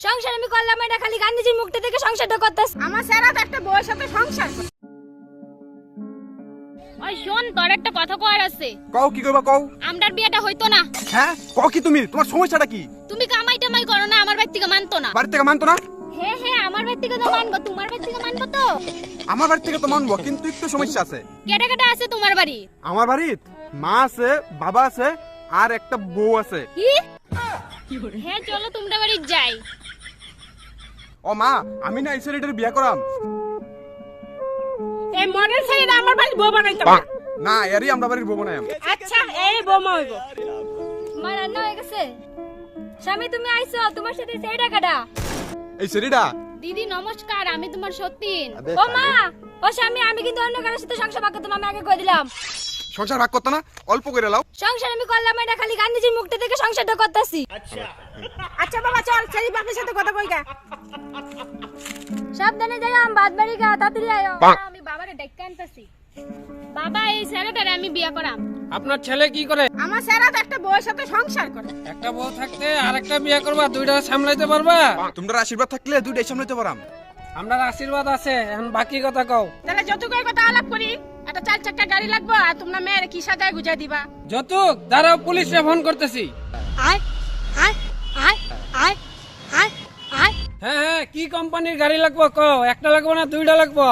সংসার আমি করলাম এটা খালি গান্ধীজির মুখটা থেকে সংসারটা করতেছ। আমার স্যারা তো একটা বউয়ের সাথে সংসার ওই শোন তোর একটা কথা কওয়ার আছে। কও কি করবা কও? আমরার বিয়েটা হইতো না। হ্যাঁ? কও কি তুমি? তোমার সমস্যাটা কি? তুমি কামাই টামাই করো না আমার বাড়ি থেকে মানতো না। বাড়ি থেকে মানতো না? হ্যাঁ হ্যাঁ আমার বাড়ি থেকে তো মানবো। তোমার বাড়ি থেকে মানবো তো। আমার বাড়ি থেকে তো মানবো কিন্তু একটু সমস্যা আছে। কেটে কেটে আছে তোমার বাড়ি? আমার বাড়িত মা আছে বাবা আছে আর একটা বউ আছে। কি? হ্যাঁ চলো তোমরা বাড়ি যাই। ও মা আমি না এই ছেলেটার বিয়ে করাম। এই মডেল ছেলেরা আমার বাড়ি বউ বানাইতে পারে। না এরই আমরা বাড়ির বউ বানাই আচ্ছা এই বৌমা হইব। মা রান্না হয়ে গেছে। স্বামী তুমি আইছো তোমার সাথে সেই টাকাটা এই ছেলেটা? দিদি নমস্কার আমি তোমার সতীন। ও মা ও স্বামী আমি কিন্তু অন্য কারোর সাথে সংসার করতাম আমি আগে কই দিলাম। সংসার ভাগ করতো না অল্প করে লাও। সংসার আমি করলাম এটা খালি গান্ধীজির মুখটা থেকে সংসারটা করতেছি। আচ্ছা। বাবা চল ছেলে বাপের সাথে কথা কই গা। সাবধানে যাই আম বাদ বাড়ি গা তাড়াতাড়ি আয়ো। আমি বাবারে ডেকে আনতাছি। বাবা এই ছেলেটারে আমি বিয়ে করাম। আপনার ছেলে কি করে? আমার স্যারা তো একটা বউয়ের সাথে সংসার করে। একটা বউ থাকতে আর একটা বিয়ে করবা দুইটা সামলাইতে পারবা? তোমরা আশীর্বাদ থাকলে দুইটাই সামলাইতে পারাম আপনার আশীর্বাদ আছে এখন বাকি কথা কও। তাহলে যতটুকু কথা আলাপ করি একটা চার চাকা গাড়ি লাগবে আর তোমরা মেয়ের কি সাজায় গুজাই দিবা? যতুক দাঁড়াও পুলিশে ফোন করতেছি। আয় আয় আয় আয় আয় আয়। হ্যাঁ হ্যাঁ কি কোম্পানির গাড়ি লাগবো কও? একটা লাগবো না দুইটা লাগবো?